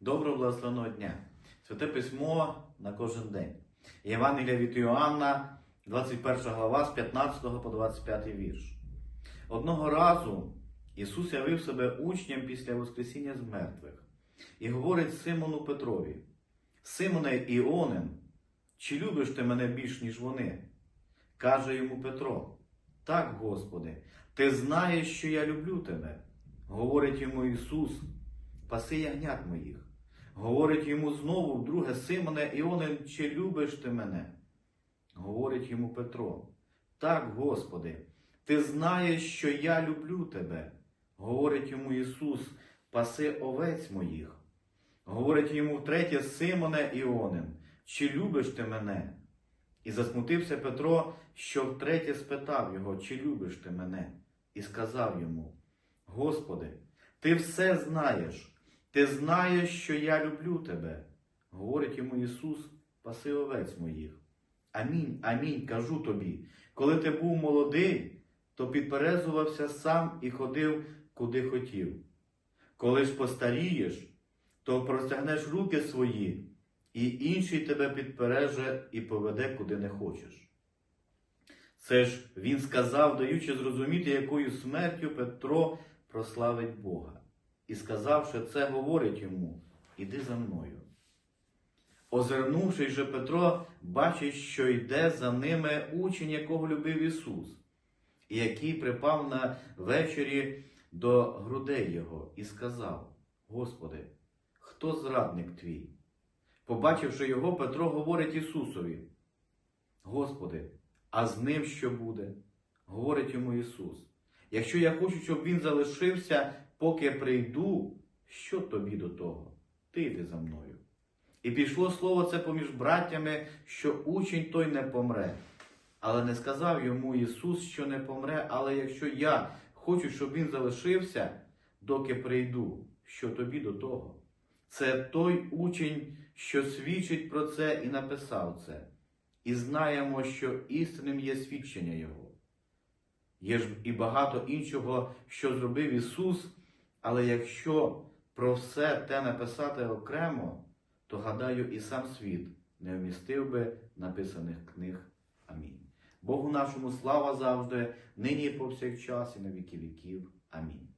Доброго благословеного дня! Святе письмо на кожен день. Євангелія від Іоанна, 21 глава з 15 по 25 вірш. Одного разу Ісус явив себе учням після Воскресіння з мертвих і говорить Симону Петрові: Симоне Іонин, чи любиш ти мене більш, ніж вони? Каже йому Петро: Так, Господи, ти знаєш, що я люблю тебе. Говорить йому Ісус, паси ягнят моїх. Говорить йому знову вдруге, Симоне Іонин, чи любиш ти мене? Говорить йому Петро, так, Господи, ти знаєш, що я люблю тебе. Говорить йому Ісус, паси овець моїх. Говорить йому втретє, Симоне Іонин, чи любиш ти мене? І засмутився Петро, що втретє спитав його, чи любиш ти мене? І сказав йому: Господи, ти все знаєш, ти знаєш, що я люблю тебе. Говорить йому Ісус, паси овець моїх. Амінь, амінь, кажу тобі, коли ти був молодий, то підперезувався сам і ходив, куди хотів. Коли ж постарієш, то простягнеш руки свої, і інший тебе підпереже і поведе, куди не хочеш. Це ж він сказав, даючи зрозуміти, якою смертю Петро прославить Бога. І сказавши це, говорить йому: Іди за мною. Озирнувшись же Петро, бачить, що йде за ними учень, якого любив Ісус, і який припав на вечері до грудей його, і сказав: Господи, хто зрадник твій? Побачивши його, Петро говорить Ісусові: Господи, а з ним що буде? Говорить йому Ісус. Якщо я хочу, щоб він залишився, поки прийду, що тобі до того? Ти йди за мною. І пішло слово це поміж браттями, що учень той не помре. Але не сказав йому Ісус, що не помре, але якщо я хочу, щоб він залишився, доки прийду, що тобі до того? Це той учень, що свідчить про це і написав це. І знаємо, що істинним є свідчення Його. Є ж і багато іншого, що зробив Ісус, але якщо про все те написати окремо, то гадаю, і сам світ не вмістив би написаних книг. Амінь. Богу нашому слава завжди, нині і повсякчас, і на віки віків. Амінь.